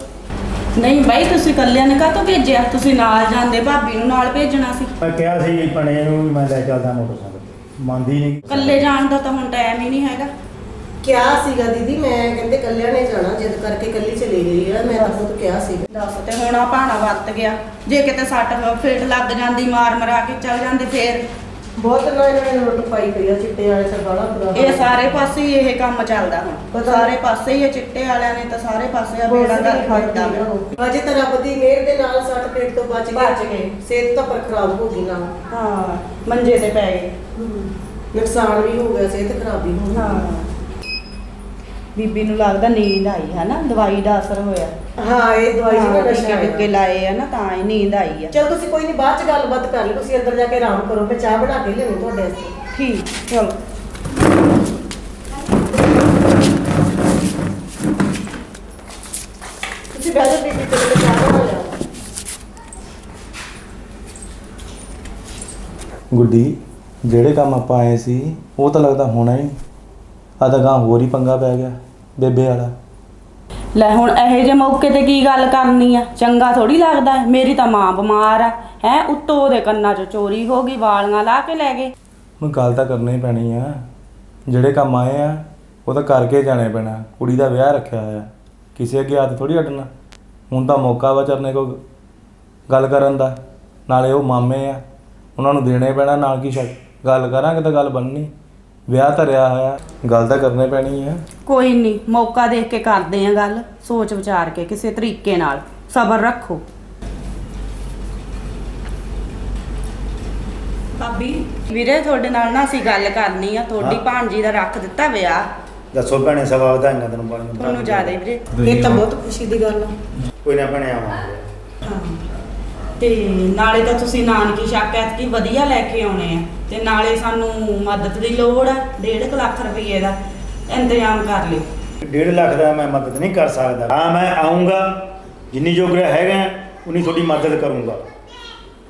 Speaker 3: ਨਹੀਂ ਬਾਈ ਤੁਸੀਂ ਕੱਲਿਆਂ ਨੇ ਕਾਹਤੋਂ ਭੇਜਿਆ? ਤੁਸੀਂ ਨਾਲ ਜਾਂਦੇ ਭਾਬੀ ਨੂੰ ਨਾਲ ਭੇਜਣਾ ਸੀ।
Speaker 6: ਮੈਂ ਕਿਹਾ ਸੀ ਭਣੇ ਨੂੰ ਵੀ ਮੈਂ ਲੈ ਚੱਲਦਾ ਮੋਟਰਸਾਈਕਲ ਤੇ। ਮੰਨਦੀ ਨਹੀਂ
Speaker 3: ਕੱਲੇ ਜਾਣ ਦਾ ਤਾਂ ਹੁਣ ਟਾਈਮ ਹੀ ਨਹੀਂ ਹੈਗਾ।
Speaker 4: ਕਿਹਾ ਸੀਗਾ ਦੀਦੀ ਮੈਂ ਕਹਿੰਦੇ ਕੱਲਿਆਂ ਨੇ ਜਾਣਾ ਜਿੱਦ ਕਰਕੇ ਕੱਲੀ ਚਲੀ ਗਈ ਆ ਮੈਂ ਤਾਂ ਖੁਦ ਕਿਹਾ ਸੀਗਾ
Speaker 3: ਦੱਸ ਤੇ ਹੁਣ ਆ ਭਾਣਾ ਵਰਤ ਗਿਆ। ਜੇ ਕਿਤੇ ਸੱਟ ਫੇਟ ਲੱਗ ਜਾਂਦੀ ਮਾਰ ਮਰਾ ਕੇ ਚੱਲ ਜਾਂਦੇ ਫੇਰ
Speaker 4: ਬਹੁਤ ਨਾ ਇਹਨਾਂ ਨੇ ਪਾਈ ਪਈ ਆ ਚਿੱਟੇ ਵਾਲੇ ਤਾਂ ਬੜਾ ਬੁਰਾ
Speaker 3: ਇਹ ਸਾਰੇ। ਪਾਸੇ ਹੀ ਇਹ ਕੰਮ ਚੱਲਦਾ ਹੁਣ।
Speaker 4: ਪਤਾ
Speaker 3: ਸਾਰੇ ਪਾਸੇ ਹੀ ਇਹ ਚਿੱਟੇ ਵਾਲਿਆਂ ਨੇ ਤਾਂ ਸਾਰੇ ਪਾਸੇ ਆ ਬੇੜਾ ਦਾ ਖੜਦਾ ਵਾ।
Speaker 4: ਅਜੇ ਤਾਂ ਰੱਬ ਦੀ ਮਿਹਰ ਦੇ ਨਾਲ ਸੱਟ ਪੇਟ ਤੋਂ ਬਚ
Speaker 3: ਬਚ
Speaker 4: ਗਏ।
Speaker 3: ਗਏ।
Speaker 4: ਸਿਹਤ ਤਾਂ ਪਰ ਖਰਾਬ ਹੋ ਗਈ ਨਾ।
Speaker 3: ਹਾਂ ਮੰਜੇ ਤੇ ਪੈ ਗਏ।
Speaker 4: ਨੁਕਸਾਨ ਵੀ ਹੋ ਗਿਆ ਸਿਹਤ ਖਰਾਬ ਵੀ ਹੋ ਗਈ।
Speaker 3: ਹਾਂ। ਬੀਬੀ ਨੂੰ ਲੱਗਦਾ ਨੀਂਦ ਆਈ ਹੈ ਨਾ ਦਵਾਈ ਦਾ ਅਸਰ ਹੋਇਆ।
Speaker 4: ਹਾਂ ਇਹ ਦਵਾਈ ਜਿਹੜਾ
Speaker 3: ਟੀਕੇ
Speaker 4: ਨਸ਼ਾ
Speaker 3: ਟੁਕੇ ਲਾਏ ਆ ਨਾ ਤਾਂ ਹੀ ਨੀਂਦ ਆਈ ਆ।
Speaker 4: ਚਲ ਤੁਸੀਂ ਕੋਈ ਨਹੀਂ ਬਾਅਦ ਚ ਗੱਲਬਾਤ ਕਰ ਲਿਓ ਤੁਸੀਂ ਅੰਦਰ ਜਾ ਕੇ ਆਰਾਮ ਕਰੋ ਮੈਂ ਚਾਹ ਬਣਾ ਕੇ ਲਿਆਉਂ ਤੁਹਾਡੇ ਵਾਸਤੇ।
Speaker 3: ਠੀਕ ਚਲੋ।
Speaker 4: ਤੁਸੀਂ ਜਾਓ ਬੀਬੀ ਤੇ ਮੈਂ ਚਾਹ ਬਣਾ ਲਿਆ
Speaker 2: ਗੁੱਡੀ ਜਿਹੜੇ ਕੰਮ ਆਪਾਂ ਆਏ ਸੀ ਉਹ ਤਾਂ ਲੱਗਦਾ ਹੋਣਾ ਹੀ ਆ ਤਾਂ ਗਾਂ ਹੋਰ ਹੀ ਪੰਗਾ ਪੈ ਗਿਆ। ਬੇਬੇ ਵਾਲਾ।
Speaker 3: ਲੈ ਹੁਣ ਇਹੋ ਜਿਹੇ ਮੌਕੇ ਤੇ ਕੀ ਗੱਲ ਕਰਨੀ ਆ? ਚੰਗਾ ਥੋੜੀ ਲੱਗਦਾ ਹੈ। ਮੇਰੀ ਤਾਂ ਮਾਂ ਬਿਮਾਰ ਆ। ਹੈ ਉੱਤੋਂ ਉਹਦੇ ਕੰਨਾਂ 'ਚ ਚੋਰੀ ਹੋ ਗਈ ਵਾਲੀਆਂ ਲਾ ਕੇ ਲੈ ਗਏ।
Speaker 2: ਹੁਣ ਗੱਲ ਤਾਂ ਕਰਨੀ ਪੈਣੀ ਆ। ਜਿਹੜੇ ਕੰਮ ਆਏ ਆ ਉਹ ਤਾਂ ਕਰਕੇ ਜਾਣੇ ਪੈਣਾ। ਕੁੜੀ ਦਾ ਵਿਆਹ ਰੱਖਿਆ ਆ ਕਿਸੇ ਅੱਗੇ ਹੱਥ ਥੋੜੀ ਅੱਡਣਾ। ਹੁਣ ਤਾਂ ਮੌਕਾ ਵਾ ਚਰਨੇ ਕੋ ਗੱਲ ਕਰਨ ਦਾ। ਨਾਲੇ ਉਹ ਮਾਮੇ ਆ। ਉਹਨਾਂ ਨੂੰ ਦੇਣੇ ਪੈਣਾ ਨਾਲ ਕੀ ਸ਼ੱਕ। ਗੱਲ ਕਰਾਂਗੇ ਤਾਂ ਗੱਲ ਬਣਨੀ। ਵਿਆਹ ਧਰਿਆ ਹੋਇਆ ਗੱਲ ਤਾਂ ਕਰਨੀ ਪੈਣੀ ਆ
Speaker 3: ਕੋਈ ਨਹੀਂ ਮੌਕਾ ਦੇਖ ਕੇ ਕਰਦੇ ਆ ਗੱਲ ਸੋਚ ਵਿਚਾਰ ਕੇ ਕਿਸੇ ਤਰੀਕੇ ਨਾਲ ਸਬਰ ਰੱਖੋ। ਭਾਬੀ ਵੀਰੇ ਤੁਹਾਡੇ ਨਾਲ ਨਾ ਅਸੀਂ ਗੱਲ ਕਰਨੀ ਆ ਤੁਹਾਡੀ
Speaker 6: ਹਾਂ।
Speaker 3: ਭਾਣਜੀ ਦਾ ਰੱਖ ਦਿੱਤਾ ਵਿਆਹ।
Speaker 6: ਦੱਸੋ ਭੈਣੇ ਸਵਾ ਵਧਾਈਆਂ ਤੈਨੂੰ ਬਣ
Speaker 3: ਤੁਹਾਨੂੰ ਜ਼ਿਆਦਾ ਹੀ ਵੀਰੇ
Speaker 4: ਇਹ ਤਾਂ ਬਹੁਤ ਖੁਸ਼ੀ ਦੀ ਗੱਲ ਆ।
Speaker 6: ਕੋਈ ਨਾ ਭੈਣੇ ਆਵਾਂਗੇ।
Speaker 3: ਤੇ ਨਾਲੇ ਤਾਂ ਤੁਸੀਂ ਨਾਨਕੀ ਸ਼ੱਕ ਐਤਕੀ ਵਧੀਆ ਲੈ ਕੇ ਆਉਣੇ ਆ। ਤੇ ਨਾਲੇ ਸਾਨੂੰ ਮਦਦ ਦੀ ਲੋੜ ਆ 1.5 ਲੱਖ ਰੁਪਏ ਦਾ ਇੰਤਜ਼ਾਮ ਕਰ ਲਿਓ।
Speaker 6: ਡੇਢ ਲੱਖ ਦਾ ਮੈਂ ਮਦਦ ਨਹੀਂ ਕਰ ਸਕਦਾ। ਹਾਂ ਮੈਂ ਆਉਂਗਾ ਜਿੰਨੀ ਜੋਗਰਾ ਹੈਗਾ ਉਨੀ ਤੁਹਾਡੀ ਮਦਦ ਕਰੂੰਗਾ।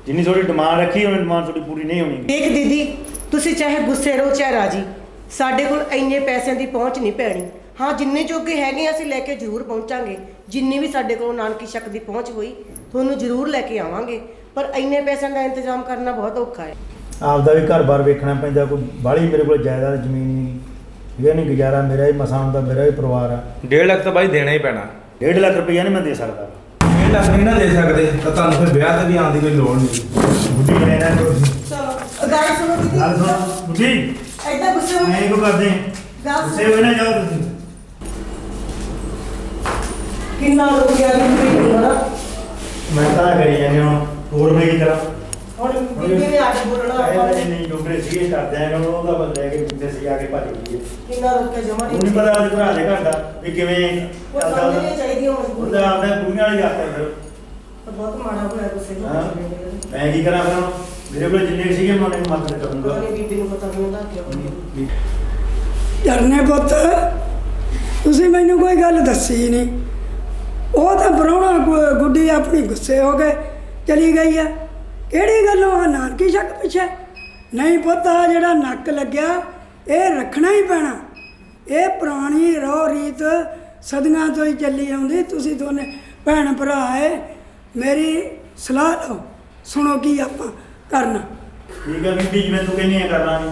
Speaker 6: ਜਿੰਨੀ ਤੁਹਾਡੀ ਡਿਮਾਂਡ ਰੱਖੀ ਉਹਨੀ ਡਿਮਾਂਡ ਤੁਹਾਡੀ ਪੂਰੀ ਨਹੀਂ ਹੋਣੀ।
Speaker 4: ਦੇਖ ਦੀਦੀ ਤੁਸੀਂ ਚਾਹੇ ਗੁੱਸੇ ਰਹੋ ਚਾਹੇ ਰਾਜੀ ਸਾਡੇ ਕੋਲ ਇੰਨੇ ਪੈਸਿਆਂ ਦੀ ਪਹੁੰਚ ਨਹੀਂ ਪੈਣੀ। ਹਾਂ ਜਿੰਨੇ ਜੋਗੇ ਹੈਗੇ ਅਸੀਂ ਲੈ ਕੇ ਜ਼ਰੂਰ ਪਹੁੰਚਾਂਗੇ। ਜਿੰਨੀ ਵੀ ਸਾਡੇ ਕੋਲ ਨਾਨਕੀ ਸ਼ੱਕ ਦੀ ਪਹੁੰਚ ਹੋਈ ਤੁਹਾਨੂੰ ਜ਼ਰੂਰ ਲੈ ਕੇ ਆਵਾਂਗੇ ਪਰ ਇੰਨੇ ਪੈਸਿਆਂ ਦਾ ਇੰਤਜ਼ਾਮ ਕਰਨਾ ਬਹੁਤ ਔਖਾ ਹੈ।
Speaker 6: ਆਪਦਾ ਵੀ ਘਰ-ਬਾਰ ਵੇਖਣਾ ਪੈਂਦਾ ਕੋਈ ਬਾਹਲੀ ਮੇਰੇ ਕੋਲ ਜਾਇਦਾਦ ਜ਼ਮੀਨ ਨਹੀਂ ਇਹ ਨਹੀਂ ਗੁਜ਼ਾਰਾ ਮੇਰਾ ਹੀ ਮਸਾਂ ਦਾ ਮੇਰਾ ਹੀ ਪਰਿਵਾਰ ਆ।
Speaker 2: 1.5 ਲੱਖ ਤਾਂ ਬਾਈ ਦੇਣਾ ਹੀ ਪੈਣਾ।
Speaker 6: ਡੇਢ ਲੱਖ ਰੁਪਈਆ ਨਹੀਂ ਮੈਂ ਦੇ ਸਕਦਾ।
Speaker 2: 1.5 ਲੱਖ ਨਹੀਂ ਨਾ ਦੇ ਸਕਦੇ ਤਾਂ ਤੁਹਾਨੂੰ ਫਿਰ ਵਿਆਹ ਤੇ ਵੀ ਆਉਣ ਦੀ ਕੋਈ ਲੋੜ ਨਹੀਂ।
Speaker 6: ਬੁੱਢੀ ਨੇ ਨਾ
Speaker 4: ਚਲੋ ਗੱਲ ਸੁਣੋ ਦੀਦੀ।
Speaker 6: ਗੱਲ ਸੁਣ ਬੁੱਢੀ।
Speaker 4: ਐਦਾਂ ਗੁੱਸੇ ਹੋ
Speaker 6: ਮੈਂ ਕੋ ਕਰਦੇ?
Speaker 4: ਗੱਲ
Speaker 6: ਗੁੱਸੇ ਹੋਏ ਨਾ ਜਾਓ ਤੁਸੀਂ।
Speaker 4: ਕਿੰਨਾ ਹਨਾ
Speaker 6: ਮੈਂ ਤਾਂ ਕਰੀ ਜਾਂਦੇ ਹੁਣ ਹੋਰ ਮੈਂ ਕੀ ਕਰਾਂ?
Speaker 4: ਹੁਣ ਬੀਬੀ ਨੇ ਅੱਜ ਬੋਲਣਾ ਆਪਾਂ ਨੇ
Speaker 6: ਨਹੀਂ ਡੋਗਰੇ ਸੀਗੇ ਕਰਦੇ ਆ ਉਹਦਾ ਬੰਦੇ ਲੈ ਕੇ ਪਿੱਛੇ ਸੀ ਆ ਕੇ ਭੱਜ ਗਈ ਹੈ।
Speaker 4: ਕਿੰਨਾ ਰੁਕ ਕੇ ਜਮਾ
Speaker 6: ਉਹ ਨਹੀਂ ਪਤਾ ਉਹਦੇ ਭਰਾ ਦੇ ਘਰ ਦਾ ਵੀ ਕਿਵੇਂ
Speaker 4: ਉਹ
Speaker 6: ਚੱਲਦਾ
Speaker 4: ਸਮਝਣੀ
Speaker 6: ਉਹਦਾ
Speaker 4: ਚਾਹੀਦੀ ਹੈ ਮਜਬੂਰੀ
Speaker 6: ਉਹਦਾ ਆਪਦਾ ਕੁੜੀਆਂ ਵਾਲੀ ਗੱਲ ਹੈ
Speaker 4: ਤਾਂ ਬਹੁਤ ਮਾੜਾ ਹੋਇਆ ਗੁੱਸੇ ਨੂੰ।
Speaker 6: ਹਾਂ। ਮੈਂ ਕੀ ਕਰਾਂ ਫਿਰ ਹੁਣ? ਮੇਰੇ ਕੋਲ ਜਿੰਨੇ ਸੀਗੇ ਮੈਂ ਉਹਨਾਂ ਦੀ ਮਦਦ ਕਰੂੰਗਾ।
Speaker 4: ਉਹਨੇ ਬੀਬੀ ਨੂੰ ਪਤਾ ਨਹੀਂ ਹੁੰਦਾ ਕਿਉਂ।
Speaker 1: ਜਰਨੇ ਪੁੱਤ। ਤੁਸੀਂ ਮੈਨੂੰ ਕੋਈ ਗੱਲ ਦੱਸੀ ਨਹੀਂ। ਉਹ ਤਾਂ ਗੁ- ਗੁੱਡੀ ਆਪਣੀ ਗੁੱਸੇ ਹੋ ਕੇ ਚਲੀ ਗਈ ਆ। ਕਿਹੜੀ ਗੱਲੋਂ ਆ ਨਾਨਕੀ ਸ਼ੱਕ ਪਿੱਛੇ? ਨਹੀਂ ਪੁੱਤ ਜਿਹੜਾ ਨੱਕ ਲੱਗਿਆ ਇਹ ਰੱਖਣਾ ਹੀ ਪੈਣਾ। ਇਹ ਪੁਰਾਣੀ ਰੋ ਰੀਤ ਸਦੀਆਂ ਤੋਂ ਹੀ ਚੱਲੀ ਆਉਂਦੀ ਤੁਸੀਂ ਦੋਨੇ ਭੈਣ ਭਰਾ ਹੈ ਮੇਰੀ ਸਲਾਹ ਲਓ ਸੁਣੋ ਕੀ ਆਪਾਂ ਕਰਨਾ।
Speaker 6: ਠੀਕ ਹੈ ਬੀਬੀ ਜਿਵੇਂ ਤੂੰ ਕਹਿੰਦੀ ਹੈ ਕਰ ਲਾਂਗੇ।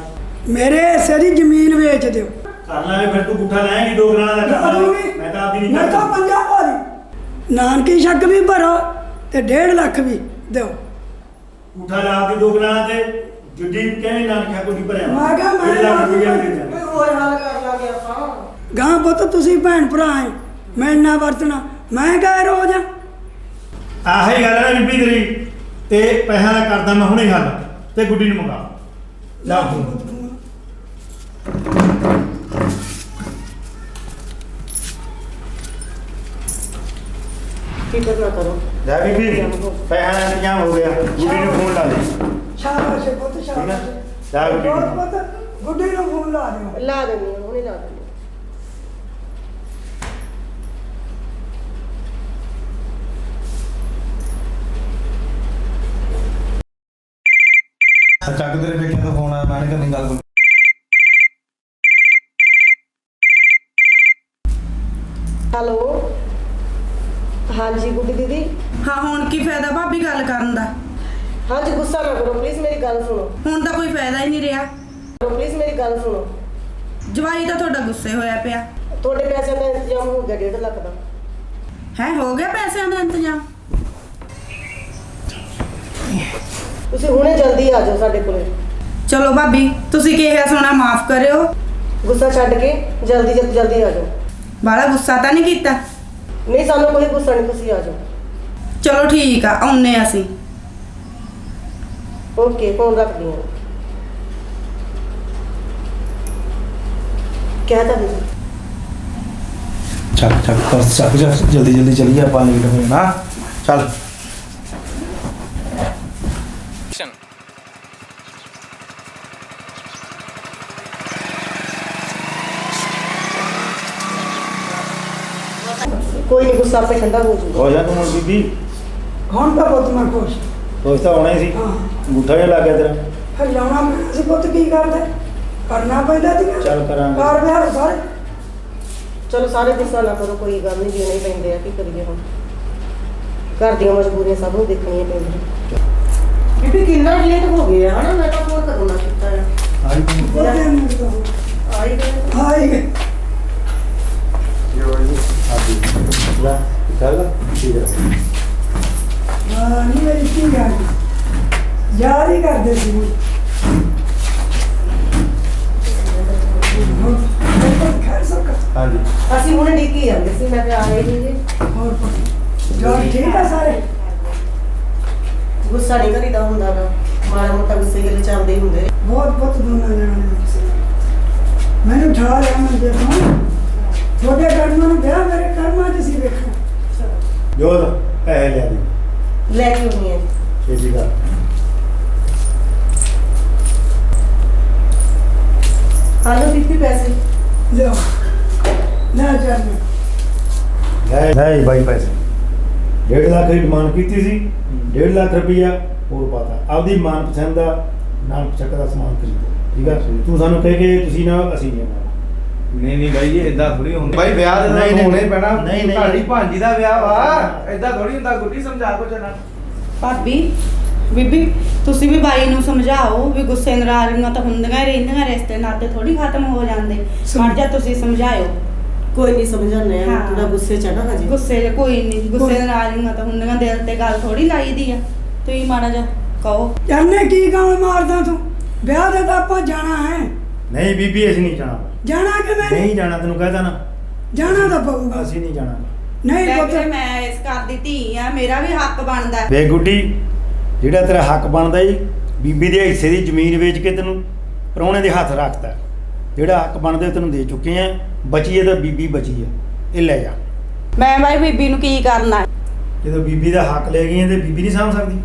Speaker 1: ਮੇਰੇ ਹਿੱਸੇ ਦੀ ਜ਼ਮੀਨ ਵੇਚ ਦਿਓ।
Speaker 6: ਕਰ ਲਾਂਗੇ ਫਿਰ ਤੂੰ ਗੁੱਠਾ ਲਾਏਂਗੀ ਦੋ ਗਰਾਂ ਦਾ ਕਰ ਲਾਂਗੇ ਮੈਂ ਤਾਂ ਆਪਦੀ ਨਹੀਂ
Speaker 1: ਮੈਂ ਤਾਂ ਵਾਰੀ ਨਾਨਕੀ ਸ਼ੱਕ ਵੀ ਭਰੋ ਤੇ 1.5 ਲੱਖ ਵੀ ਦਿਓ।
Speaker 6: ਗੁੱਠਾ ਲਾ ਦੀ ਦੋ ਗਰਾਂ ਤੇ ਜੁੱਡੀ ਕਹਿੰਦੀ ਨਾ ਕਿਹਾ ਕੋਈ ਭਰਿਆ।
Speaker 1: ਮੈਂ ਕਿਹਾ ਮੈਂ
Speaker 6: ਡੇਢ ਲੱਖ ਰੁਪਈਆ ਵੀ ਦੇ
Speaker 4: ਕੋਈ
Speaker 6: ਦਿਆਂਗੇ।
Speaker 4: ਹੋਰ ਹਾਲ ਕਰ ਲਾਂਗੇ ਆਪਾਂ।
Speaker 1: ਗਾਂ ਪੁੱਤ ਤੁਸੀਂ ਭੈਣ ਭਰਾ ਹੈ ਮੈਂ ਇੰਨਾ ਵਰਤਣਾ। ਮੈਂ ਕਹਿ ਰੋਜ਼।
Speaker 6: ਆਹੀ ਗੱਲ ਹੈ ਨਾ ਬੀਬੀ ਤੇਰੀ। ਤੇ ਪੈਸਿਆਂ ਦਾ ਕਰਦਾ ਮੈਂ ਹੁਣੇ ਹੱਲ। ਤੇ ਗੁੱਡੀ ਨੂੰ ਮੰਗਾ। ਲਾ ਤੂੰ
Speaker 4: ਫਿਕਰ ਨਾ ਕਰੋ?
Speaker 6: ਜਾ ਬੀਬੀ ਪੈਸਿਆਂ ਦਾ ਇੰਤਜ਼ਾਮ ਹੋ ਗਿਆ। ਗੁੱਡੀ ਨੂੰ ਫੋਨ ਲਾ ਦੇ।
Speaker 1: ਸ਼ਾਬਾਸ਼ ਏ ਪੁੱਤ। ਸ਼ਾਬਾਸ਼ ਏ।
Speaker 6: ਜਾ ਗੁੱਡੀ ਨੂੰ।
Speaker 1: ਪੁੱਤ ਗੁੱਡੀ ਨੂੰ ਫੋਨ ਲਾ ਦਿਓ।
Speaker 4: ਲਾ ਦਿੰਦੀ ਹਾਂ ਹੁਣੇ ਲਾ ਦਿੰਦੀ ਹਾਂ।
Speaker 2: ਚੱਕ ਤੇਰੇ ਬੇਟੇ ਦਾ ਫੋਨ ਆਇਆ ਮੈਂ ਨਹੀਂ ਕਰਨੀ ਗੱਲ
Speaker 4: ਹੈਲੋ ਹਾਂਜੀ ਗੁੱਡੀ ਦੀਦੀ
Speaker 3: ਹਾਂ ਹੁਣ ਕੀ ਫਾਇਦਾ ਭਾਬੀ ਗੱਲ ਕਰਨ ਦਾ
Speaker 4: ਹਾਂਜੀ ਗੁੱਸਾ ਨਾ ਕਰੋ ਪਲੀਜ਼ ਮੇਰੀ ਗੱਲ ਸੁਣੋ।
Speaker 3: ਹੁਣ ਤਾਂ ਕੋਈ ਫਾਇਦਾ ਹੀ ਨਹੀਂ ਰਿਹਾ।
Speaker 4: ਪਲੀਜ਼ ਮੇਰੀ ਗੱਲ ਸੁਣੋ।
Speaker 3: ਜਵਾਈ ਤਾਂ ਤੁਹਾਡਾ ਗੁੱਸੇ ਹੋਇਆ ਪਿਆ।
Speaker 4: ਤੁਹਾਡੇ ਪੈਸਿਆਂ ਦਾ ਇੰਤਜ਼ਾਮ ਹੋ ਗਿਆ 1.5 ਲੱਖ ਦਾ।
Speaker 3: ਹੈ ਹੋ ਗਿਆ ਪੈਸਿਆਂ ਦਾ ਇੰਤਜ਼ਾਮ?
Speaker 4: ਤੁਸੀਂ ਹੁਣੇ ਜਲਦੀ ਆ ਜਾਓ ਸਾਡੇ ਕੋਲੇ।
Speaker 3: ਚਲੋ ਭਾਬੀ ਤੁਸੀਂ ਕਿਹਾ ਸੋਣਾ ਮਾਫ ਕਰਿਓ।
Speaker 4: ਗੁੱਸਾ ਛੱਡ ਕੇ ਜਲਦੀ ਜਲਦੀ ਜਲਦੀ ਆ ਜਾਓ।
Speaker 3: ਬਾਲਾ ਗੁੱਸਾ ਤਾਂ ਨਹੀਂ ਕੀਤਾ?
Speaker 4: ਨਹੀਂ ਸਾਨੂੰ ਕੋਈ ਗੁੱਸਾ ਨਹੀਂ ਤੁਸੀਂ ਆ ਜਾਓ।
Speaker 3: ਚਲੋ ਠੀਕ ਆ ਆਉਨੇ ਆ ਅਸੀਂ।
Speaker 4: ਓਕੇ ਫੋਨ ਰੱਖਦੀ ਹਾਂ। ਕਿਆ ਤਾਂ
Speaker 2: ਚੱਲ ਚੱਲ ਬਸ ਚੱਲ ਜਾ ਜਲਦੀ ਜਲਦੀ ਚਲੀਏ ਆਪਾਂ ਲੇਟ ਹੋ ਜਾਣਾ ਚੱਲ।
Speaker 4: ਕੋਈ ਨਹੀਂ ਗੁੱਸਾ ਆਪੇ ਠੰਡਾ ਹੋ ਜਾਊਗਾ।
Speaker 6: ਹੋ ਜਾ ਤੂੰ ਹੁਣ ਬੀਬੀ।
Speaker 1: ਹੁਣ ਤਾਂ ਬਹੁਤ ਮੈਂ ਖੁਸ਼।
Speaker 6: ਦੋਸਤ ਤਾਂ ਆਉਣਾ ਹੀ ਸੀ।
Speaker 1: ਹਾਂ।
Speaker 6: ਅੰਗੂਠਾ ਜਿਹਾ ਲੱਗ ਗਿਆ ਤੇਰਾ।
Speaker 1: ਫਿਰ ਜਾਣਾ ਪੈਣਾ ਸੀ ਪੁੱਤ ਕੀ ਕਰਦੇ? ਕਰਨਾ ਪੈਂਦਾ ਸੀ
Speaker 6: ਚੱਲ ਕਰਾਂਗੇ।
Speaker 1: ਕਾਰ ਵਿਹਾਰ ਸਾਰੇ।
Speaker 4: ਚਲੋ ਸਾਰੇ ਗੁੱਸਾ ਨਾ ਕਰੋ ਕੋਈ ਗੱਲ ਨਹੀਂ ਦੇਣੇ ਪੈਂਦੇ ਆ ਕੀ ਕਰੀਏ ਹੁਣ। ਘਰ ਦੀਆਂ ਮਜਬੂਰੀਆਂ ਸਭ ਨੂੰ ਦੇਖਣੀਆਂ ਪੈਂਦੀਆਂ। ਬੀਬੀ ਕਿੰਨਾ ਲੇਟ ਹੋ ਗਿਆ ਹਨਾ? ਮੈਂ ਤਾਂ ਫੋਨ ਕਰਨਾ ਕੀਤਾ ਹੈ
Speaker 6: ਆਈ ਤੂੰ
Speaker 1: ਉਹਦੇ ਨੂੰ।
Speaker 4: ਆਈ ਗਏ
Speaker 1: ਹਾਈ
Speaker 6: ਲੈ ਚੱਲ ਠੀਕ ਹੈ
Speaker 1: ਹਾਂ ਨਹੀਂ ਮੇਰੀ ਕੀ ਗੱਲ ਯਾਦ ਹੀ ਕਰਦੇ ਸੀ ਉਹ। ਹੋਰ ਖੈਰ ਸਭ ਕਰ
Speaker 6: ਹਾਂਜੀ।
Speaker 4: ਅਸੀਂ ਹੁਣ ਡਿੱਕੀ ਜਾਂਦੇ ਸੀ ਮੈਂ ਤੇ ਆ ਰਹੀ ਨਹੀਂ ਜੀ
Speaker 1: ਹੋਰ ਠੀਕ ਆ ਸਾਰੇ?
Speaker 4: ਗੁੱਸਾ ਨਹੀਂ ਕਰੀਦਾ ਹੁੰਦਾ ਗਾ। ਮਾੜਾ ਮੋਟਾ ਗੁੱਸੇ ਗਿਲੇ ਚੱਲਦੇ ਹੀ ਹੁੰਦੇ। ਨੇ
Speaker 1: ਬਹੁਤ ਬਹੁਤ ਦੋਨਾਂ ਜਣਾਂ ਨੇ ਮੈਨੂੰ ਠਾ ਲਿਆ ਮੈਂ ਦੇ ਤੋਂ ਤੁਹਾਡੇ ਕਰਮਾਂ ਨੂੰ ਵਿਆਹ ਮੇਰੇ ਕਰਮਾਂ 'ਚ ਸੀ ਵੇਖੋ।
Speaker 6: ਜੋਤ ਪੈਸੇ ਲਿਆ ਦੇ
Speaker 4: ਲੈ ਕੇ ਆਉਣੀ ਹੈ
Speaker 6: ਛੇਤੀ ਕਰ।
Speaker 4: ਹਾਲੋ ਬੀਬੀ ਪੈਸੇ।
Speaker 1: ਲਿਓ ਨਾ ਚੱਲ
Speaker 6: ਲੈ ਲੈ ਬਾਈ ਪੈਸੇ। 1.5 ਲੱਖ ਦੀ ਡਿਮਾਂਡ ਕੀਤੀ ਸੀ 1.5 ਲੱਖ ਰੁਪਈਆ ਹੋਰ ਪਾਤਾ। ਆਪਦੀ ਮਨਪਸੰਦ ਦਾ ਨਾਲ ਚੱਕ ਦਾ ਸਮਾਨ ਖਰੀਦੋ। ਠੀਕ ਆ? ਤੂੰ ਸਾਨੂੰ ਕਹਿ ਕੇ ਤੁਸੀਂ ਨਾ ਅਸੀਂ ਨਹੀਂ ਆਉਣਾ।
Speaker 2: ਨਹੀਂ ਨਹੀਂ ਬਾਈ ਇਹ ਇਦਾਂ ਥੋੜੀ ਹੁੰਦਾ। ਬਾਈ ਵਿਆਹ ਦੇ
Speaker 6: ਨਹੀਂ, ਨਹੀਂ,
Speaker 2: ਹੋਣੇ ਪੈਣਾ।
Speaker 6: ਨਹੀਂ, ਨਹੀਂ।
Speaker 2: ਤੁਹਾਡੀ ਭਾਂਜੀ ਦਾ ਵਿਆਹ ਵਾ। ਇਦਾਂ ਥੋੜੀ ਹੁੰਦਾ ਗੁੱਡੀ ਸਮਝਾ ਕੋ ਜਨਾ
Speaker 3: ਭਾਬੀ ਬੀਬੀ ਤੁਸੀਂ ਵੀ ਬਾਈ ਨੂੰ ਸਮਝਾਓ ਵੀ ਗੁੱਸੇ ਨਾਰਾਜ਼ੀਆਂ ਤਾਂ ਹੁੰਦੀਆਂ ਹੀ ਰਹਿੰਦੀਆਂ ਰਿਸ਼ਤੇ ਨਾਤੇ ਥੋੜੀ ਖਤਮ ਹੋ ਜਾਂਦੇ। ਮਰ ਜਾ ਤੁਸੀਂ ਸਮਝਾਇਓ।
Speaker 4: ਕੋਈ ਨਹੀਂ ਸਮਝਾਉਂਦੇ ਆ
Speaker 3: ਹਾਂ।
Speaker 4: ਥੋੜਾ ਗੁੱਸੇ ਚ ਆ ਨਾ ਹਜੇ
Speaker 3: ਗੁੱਸੇ 'ਚ ਕੋਈ ਨਹੀਂ ਗੁੱਸੇ ਨਾਰਾਜ਼ੀਆਂ ਤਾਂ ਹੁੰਦੀਆਂ ਦਿਲ ਤੇ ਗੱਲ ਥੋੜੀ ਲਾਈਦੀ ਆ। ਤੁਸੀਂ ਮਾੜਾ ਜਾ ਕਹੋ।
Speaker 1: ਜਾਨੇ ਕੀ ਗਾਲ ਮਾਰਦਾ ਤੂੰ? ਵਿਆਹ ਦੇ ਤਾਂ ਆਪਾਂ ਜਾਣਾ ਹੈ।
Speaker 6: ਨਹੀਂ ਬੀਬੀ ਅਸੀਂ ਨਹੀਂ ਜਾਣਾ।
Speaker 1: ਜਾਣਾ ਕਿਵੇਂ?
Speaker 6: ਨਹੀਂ ਜਾਣਾ ਤੈਨੂੰ ਕਹਿਦਾ ਨਾ।
Speaker 1: ਜਾਣਾ ਤਾਂ ਪਊਗਾ।
Speaker 6: ਅਸੀਂ ਨਹੀਂ ਜਾਣਾ।
Speaker 1: ਨਹੀਂ
Speaker 3: ਲੈ
Speaker 1: ਪੁੱਤ।
Speaker 3: ਮੈਂ ਇਸ ਘਰ ਦੀ ਧੀ ਆ ਮੇਰਾ ਵੀ ਹੱਕ ਬਣਦਾ
Speaker 6: ਵੇ ਗੁੱਡੀ ਜਿਹੜਾ ਤੇਰਾ ਹੱਕ ਬਣਦਾ ਈ ਬੀਬੀ ਦੇ ਹਿੱਸੇ ਦੀ ਜ਼ਮੀਨ ਵੇਚ ਕੇ ਤੈਨੂੰ ਪ੍ਰਾਹੁਣੇ ਦੇ ਹੱਥ ਰੱਖਤਾ ਜਿਹੜਾ ਹੱਕ ਬਣਦਾ ਉਹ ਤੈਨੂੰ ਦੇ ਚੁੱਕੇ ਆ ਬਚੀ ਹੈ ਤਾਂ ਬੀਬੀ ਬਚੀ ਹੈ ਇਹ ਲੈ ਜਾ।
Speaker 3: ਮੈਂ ਬਾਈ ਬੀਬੀ ਨੂੰ ਕੀ ਕਰਨਾ
Speaker 6: ਜਦੋਂ ਬੀਬੀ ਦਾ ਹੱਕ ਲੈ ਗਈ ਹੈ ਤੇ ਬੀਬੀ ਨਹੀਂ ਸਾਂਭ ਸਕਦੀ।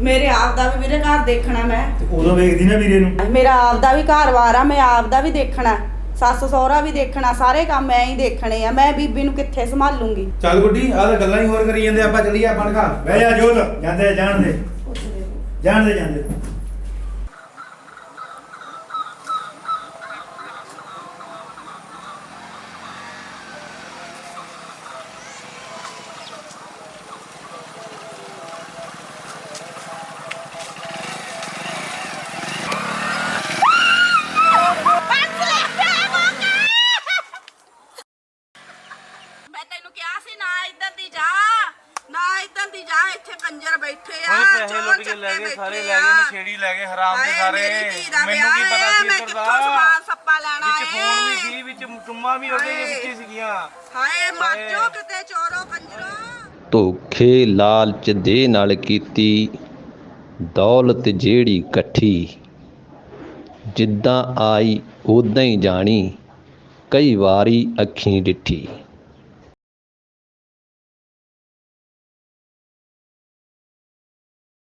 Speaker 3: ਮੇਰੇ ਆਪ ਦਾ ਵੀ ਮੇਰੇ ਘਰ ਦੇਖਣਾ ਮੈਂ।
Speaker 6: ਤੇ ਉਦੋਂ ਵੇਖਦੀ ਨਾ ਵੀਰੇ ਨੂੰ।
Speaker 3: ਮੇਰਾ ਆਪ ਦਾ ਵੀ ਘਰ-ਵਾਰ ਆ ਮੈਂ ਆਪ ਦਾ ਵੀ ਦੇਖਣਾ। ਸੱਸ ਸਹੁਰਾ ਵੀ ਦੇਖਣਾ ਸਾਰੇ ਕੰਮ ਮੈਂ ਹੀ ਦੇਖਣੇ ਆ। ਮੈਂ ਬੀਬੀ ਨੂੰ ਕਿੱਥੇ ਸੰਭਾਲੂੰਗੀ?
Speaker 2: ਚੱਲ ਗੁੱਡੀ ਆਹ ਤਾਂ ਗੱਲਾਂ ਹੀ ਹੋਰ ਕਰੀ ਜਾਂਦੇ ਆਪਾਂ ਚੱਲੀਏ ਆਪਾਂ ਘਰ
Speaker 6: ਬਹਿ ਜਾ ਜੋਤ ਜਾਂਦੇ ਜਾਣ ਦੇ। ਜਾਣ ਦੇ ਜਾਂਦੇ
Speaker 3: ਇੱਥੇ ਕੰਜਰ ਬੈਠੇ ਆ
Speaker 2: ਓਏ ਪੈਸੇ
Speaker 3: ਚੋਰ
Speaker 2: ਲੁੱਟ ਕੇ
Speaker 3: ਚੱਕੇ
Speaker 2: ਲੈ ਗਏ ਸਾਰੇ
Speaker 3: ਬੈਠੇ
Speaker 2: ਲੈ
Speaker 3: ਆ।
Speaker 2: ਗਏ ਨਸ਼ੇੜੀ ਲੈ ਗਏ ਹਰਾਮ ਦੇ
Speaker 3: ਹਾਏ,
Speaker 2: ਸਾਰੇ।
Speaker 3: ਮੇਰੀ ਧੀ ਦਾ
Speaker 2: ਮੈਨੂੰ ਕੀ
Speaker 3: ਵਿਆਹ
Speaker 2: ਪਤਾ
Speaker 3: ਹੈ,
Speaker 2: ਸੀ
Speaker 3: ਮੈਂ
Speaker 2: ਇੱਧਰ
Speaker 3: ਕਿੱਥੋਂ
Speaker 2: ਦਾ।
Speaker 3: ਸਮਾਨ ਸੱਪਾ ਲੈਣਾ
Speaker 2: ਵਿੱਚ ਫੋਨ ਵੀ। ਸੀ ਵਿੱਚ ਟੁੰਮਾਂ ਵੀ ਉਹਦੇ
Speaker 3: ਹਾਏ।
Speaker 2: ਵਿੱਚ ਹੀ ਸੀਗੀਆਂ।
Speaker 3: ਹਾਏ ਮਾਜੋ ਕਿਤੇ ਚੋਰੋ ਕੰਜਰੋ।
Speaker 10: ਧੋਖੇ ਲਾਲਚ ਦੇ ਨਾਲ ਕੀਤੀ ਦੌਲਤ ਜਿਹੜੀ ਇਕੱਠੀ। ਜਿੱਦਾਂ ਆਈ ਉਦਾਂ ਹੀ ਜਾਣੀ। ਕਈ ਵਾਰੀ ਅੱਖੀਂ ਡਿੱਠੀ।